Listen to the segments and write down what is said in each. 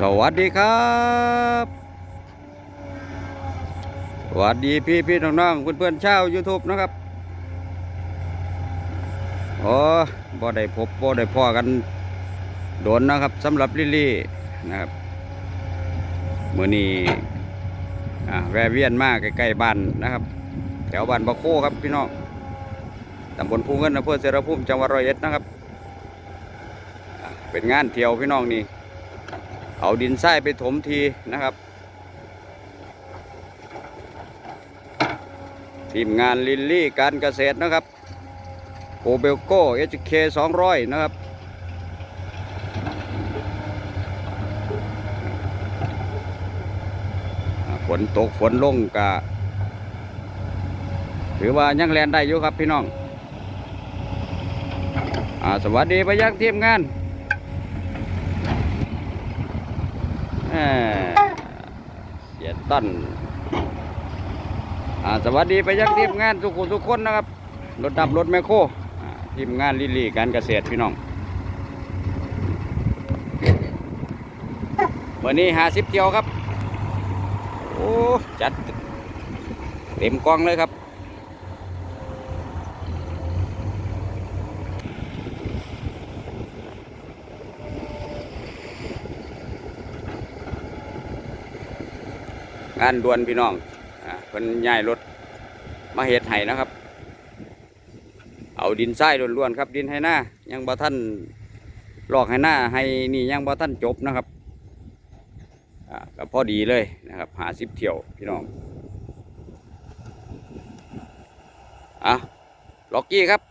สวัสดีครับสวัสดีพี่พี่น้องน้องเพื่อนเพื่อนๆชาวยูทูบนะครับโอ้บ่ได้พบบ่ได้พ่อกันโดนนะครับสำหรับลิลี่นะครับมือนี้อ่าแวะเวียนมากใกล้ๆบ้านนะครับ แถวบ้านบะโคครับพี่น้องตำบลภูเงินอำเภอเสรภูมิจังหวัดร้อยเอ็ดนะครับ เป็นงานเที่ยวพี่น้องนี่ เอาดินทรายไปถมทีนะครับ ทีมงานลิลลี่การเกษตรนะครับโอเบลโก้เอชเคสองร้อยนะครับฝนตกฝนลงกะถือว่ายังแลนได้อยู่ครับพี่น้องอสวัสดีไปยังทีมงาน แหม่ เสียต้นอ่าสวัสดีไปยังทีมงานสุขุมสุขคนนะครับ รถดับรถแมคโครอ่าทีมงานลิลลี่การเกษตรพี่น้องวันนี้หาสิบเที่ยวครับ โอ้ จัด เต็มกล้องเลยครับานด่วนพี่น้องอ่าเพิ่นย้ายรถมาเฮ็ดให้นะครับ เอาดินทรายล้วนๆครับ ดินให้หน้ายังบ่ท่านลอกให้หน้าให้นี่ยังบ่ท่านจบนะครับอ่าก็พอดีเลยนะครับหาสิบเที่ยวพี่น้องอะล็อกกี้ครับ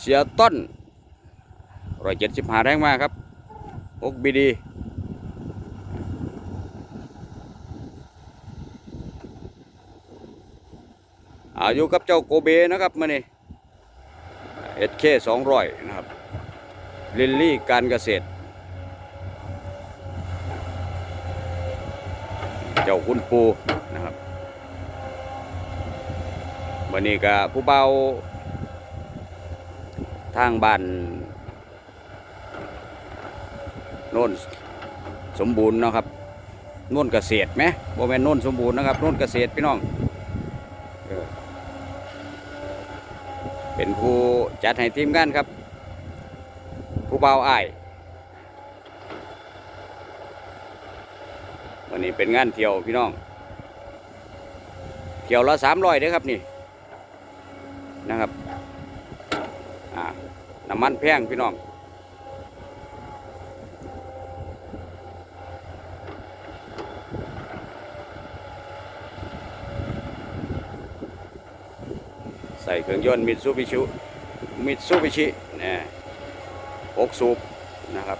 เสียต้นร้อยเจ็ดสิบห้าแรงมากครับพกบีดี อายู่กับเจ้าโกเบนะครับมาเนี่เอ็ดเคสองร้อยนะครับลิลลี่การเกษตร เจ้าคุณปูนะครับวันนี้ก็ผู้เบาทางบ้านโน่นสมบูรณ์นะครับโน่นเกษตรไหมโบแมนโน่นสมบูรณ์นะครับโน่นเกษตรพี่น้อง เป็นผู้จัดให้ทีมงานครับ ผู้เบาอ้ายวันนี้เป็นงานเที่ยวพี่น้อง เที่ยวละสามร้อยเด้ครับนี่นะครับน้ำมันแพงพี่น้อง ใส่เครื่องยนต์มิตซูบิชิมิตซูบิชินะหกสูบนะครับ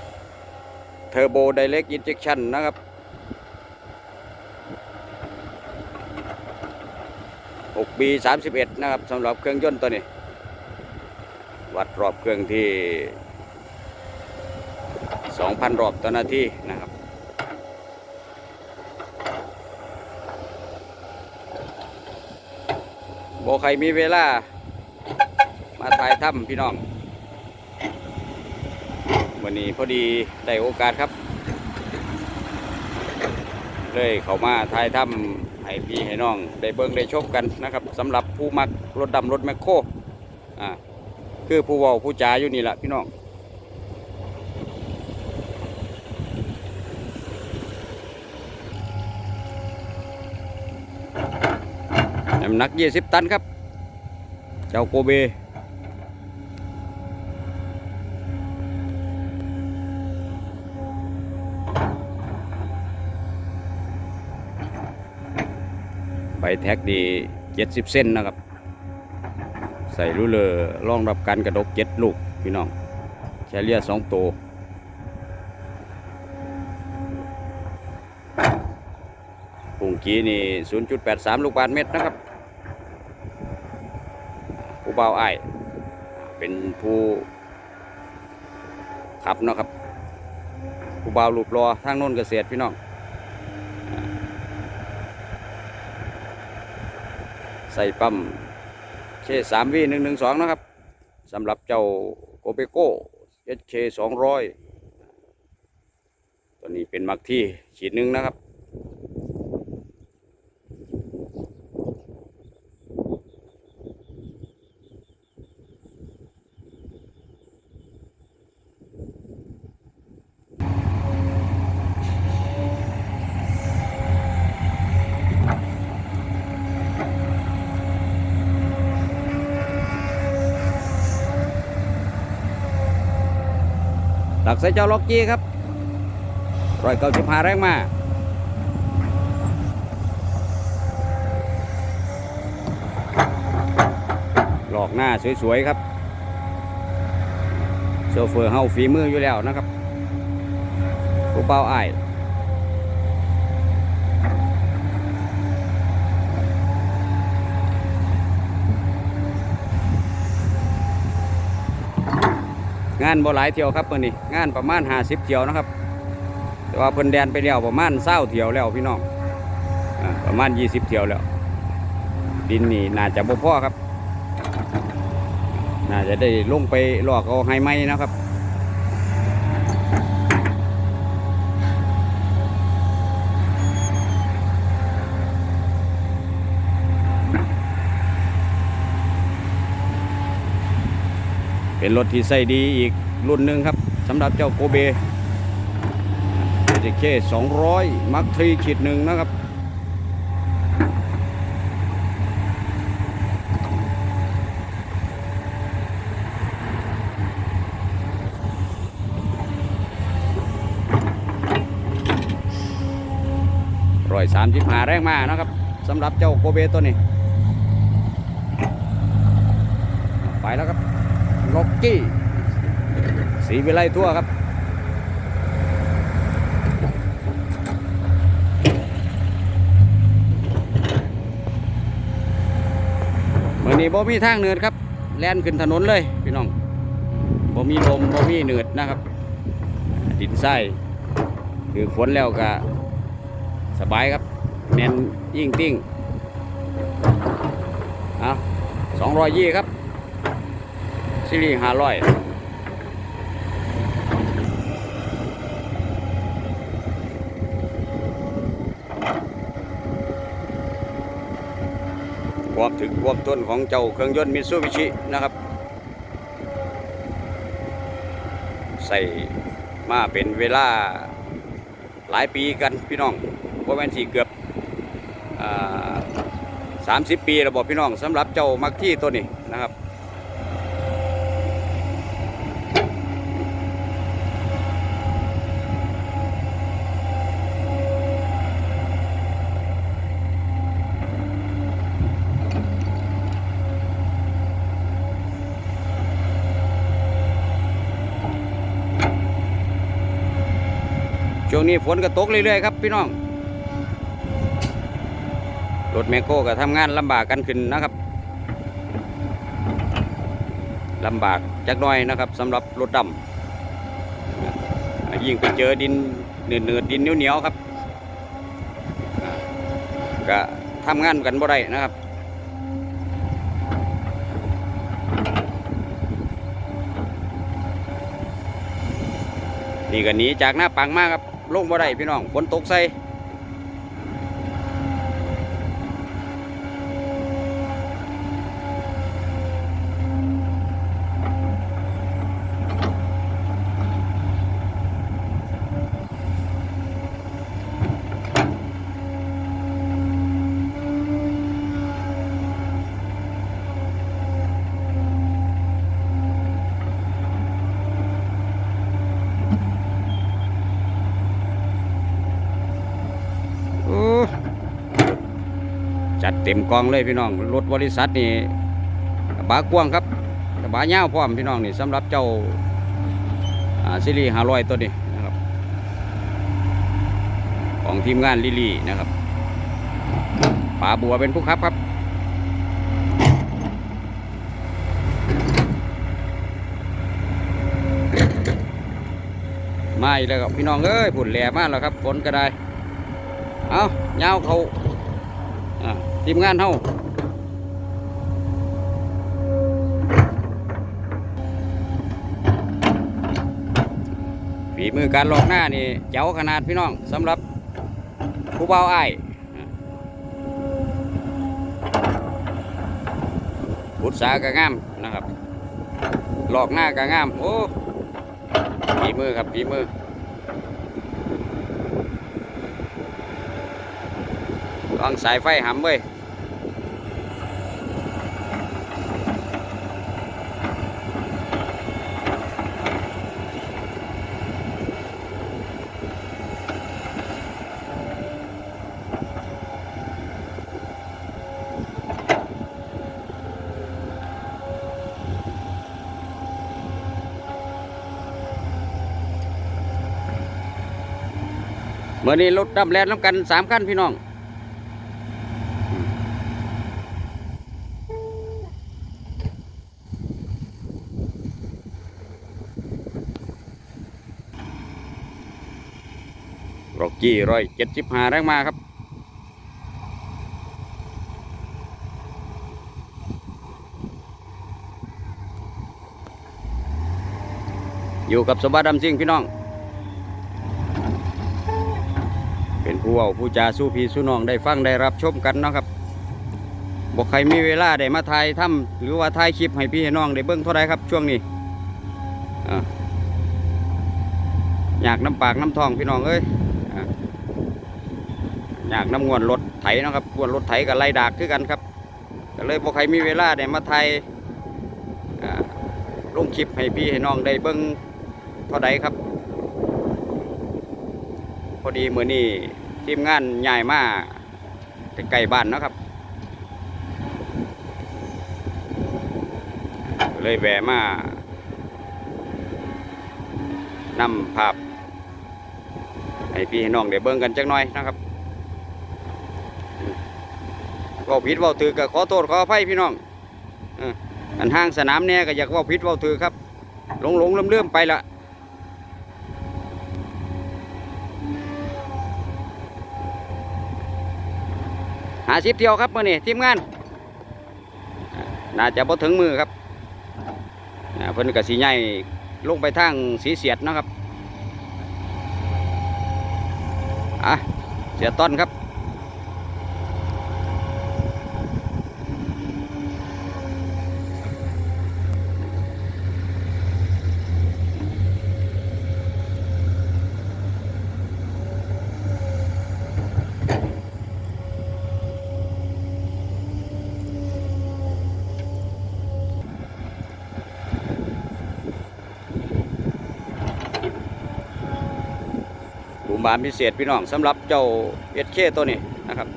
เทอร์โบไดเ c กอินเจ c ชันนะครับ6 b 31นะครับสำหรับเครื่องยนต์ตัวนี้ วัดรอบเครื่องที่2,000รอบต่อนาทีนะครับ บใครมีเวลา มาถ่ายถ้ำพี่น้อง วันนี้พอดีได้โอกาสครับ เลยเขามาถ่ายถ้ำให้พี่ให้น้อง ได้เบิ้งได้ชมกันนะครับสำหรับผู้มักรถดำรถแมคโครอ่าคือผู้ว้าผู้จาอยู่นี่แหละพี่น้องำหนัก 20 ตันครับ เจ้าโกเบ ใบแท็กดี 70 เส้นนะครับ ใส่รูเลอร์รองรับการกระดก 7 ลูก พี่น้องแคเรีย2ตัวปุ่งกี้นี่ 0.83 ลูกบาทเมตรนะครับ เบาไอ้เป็นผู้ขับเนาะครับผู้เบาหลูบรอทางโน้นเกษตรพี่น้องใส่ปั๊มเคสามวีหนึ่งหนึ่งสองนะครับสำหรับเจ้าโกเปโก้เอชเคสองร้อยตัวนี้เป็นมักที่ขีดหนึ่งนะครับ หลักใส่เจ้าล็อกจี้ครับร้อยเก้าสิบห้าแรงมาหลอกหน้าสวยๆครับโซเฟอร์เฮาฝีมืออยู่แล้วนะครับผู้เป้าอ้าย งานบ่หลายเที่ยวครับเมื่อนี้งานประมาณห้าสิบเที่ยวนะครับ แต่ว่าเพิ่นแดนไปแล้วประมาณเศร้าเที่ยวแล้วพี่น้องประมาณยี่สิบเที่ยวแล้ว ดินนี่น่าจะบ่พอครับ น่าจะได้ลงไปลอกเอาไฮไม้นะครับ เป็นรถที่ใส่ดีอีกรุ่นหนึ่งครับสำหรับเจ้าโกเบเจเค200มักทรีขีดหนึ่งนะครับร้อยสามสิบห้าแรงมานะครับสำหรับเจ้าโกเบตัวนี้ ไปแล้วครับ ล็อกกี้ สีวิไลทั่วครับ เมื่อนี้บ่มีทางเนินครับ แล่นขึ้นถนนเลยพี่น้องบ่มีลมบ่มีเนินนะครับ ดินทรายคือฝนแล้วก็สบายครับแน่นยิ่งติ้งเอาสองรอยยี่ครับ ซีรีส์ห้าร้อยความถึงความต้นของเจ้าเครื่องยนต์มิตซูบิชินะครับ ใส่มาเป็นเวลาหลายปีกันพี่น้องเพราะแม่นที่เกือบสามสิบปีระบบพี่น้องสำหรับเจ้ามักที่ตัวนี้นะครับ ช่วงนี้ฝนก็ตกเรื่อยๆครับพี่น้อง รถแมโครก็ทำงานลำบากกันขึ้นนะครับลำบากจักน่อยนะครับสำหรับรถดำยิ่งไปเจอดินเนืดๆดินเหนียวๆครับก็ทำงานกันบ่ได้นะครับนี่ก็หนีจากหน้าปังมากครับ ลงบ่ได้พี่น้องฝนตกใส่โอ้จัด เต็มกองเลยพี่น้องรถบริษัทนี่บะกว้างครับกระบะยาวพร้อมพี่น้องนี่สำหรับเจ้าซีรีส์ห้าร้อยตัวนี้นะครับของทีมงานลิลี่นะครับป๋าบัวเป็นผู้ขับครับมาอีกแล้วครับพี่น้องเอ้ยผุนแหล่มากแล้วครับฝนก็ได้ เอาเงาเขาอ่า ทีมงานเฮาฝีมือการลอกหน้านี่เจ๋วขนาดพี่น้องสำหรับผู้เบาอ้ายบุษากะงามนะครับ หลอกหน้ากะงาม โอ้ฝีมือครับฝีมือ ลองสายไฟหำเว้ยเมื่อนี้รถดำแลนน้ำกันสามขั้นพี่น้อง กี้ร้อยเจ็ดสิบห้าแรงมาครับ อยู่กับสมบัติดำซิ่งพี่น้อง เป็นผู้เว้าผู้จาสู้พี่สู้น้องได้ฟังได้รับชมกันเนาะครับบอกใครมีเวลาได้มาถ่ายทำหรือว่าถ่ายคลิปให้พี่ให้น้องได้เบิ้งเท่าไรครับช่วงนี้ออยากน้ำปากน้ำทองพี่น้องเอ้ย ยากน้ำงวนรถไถนะครับงวนรถไถกับไล่ดากคือกันครับก็เลยบอกใครมีเวลาได้มาถ่ายอ่าลงคลิปให้พี่ให้น้องได้เบิ้งเท่าไรครับ พอดีมือนี้ทีมงานใหญ่มาใกลบ้านนะครับ เลยแวะมานำภาพให้พี่ให้น้องได้เบิ่งกันจักหน่อยนะครับเว่าผิดว่าถือก็ขอโทษขออภัยพี่น้องอออันห้างสนามเนี่ยก็อยากว่าผิดว่าถือครับหลงหลงเลื่อมเลื่อมๆไปละหาสิบเที่ยวครับมื่อนี้ทีมงานอาน่าจะบ่ถึงมือครับเพิ่นกับสีใหญ่ลงไปทางสีเสียดนะครับอะเสียต้นครับ บามพิเศษพี่น้องสำหรับเจ้าเอสเคตัวนี้นะครับ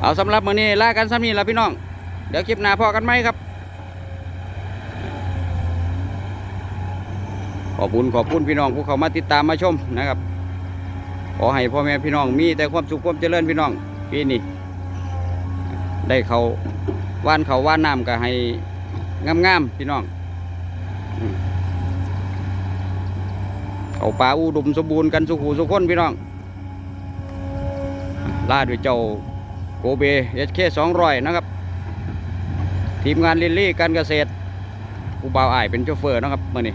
เอาสำหรับมื้อนี้ลากันซ้ำนี้ละพี่น้อง เดี๋ยวคลิปหน้าพอกันไหมครับ ขอบคุณขอบคุณพี่น้องผู้เข้ามาติดตามมาชมนะครับ ขอให้พ่อแม่พี่น้องมีแต่ความสุขความเจริญพี่น้องปีนี้ได้เขาว่านเขาว่านน้ำก็ให้งามๆพี่น้องเขาป่าอุดมสมบูรณ์กันสุขูสุขคนพี่น้องล่าด้วยเจ้าโกเบเอสเคสองร้อยนะครับ ทีมงานลิลลี่การเกษตรผู้บ่าวอ้ายเป็นโชเฟอร์นะครับมื่อนี้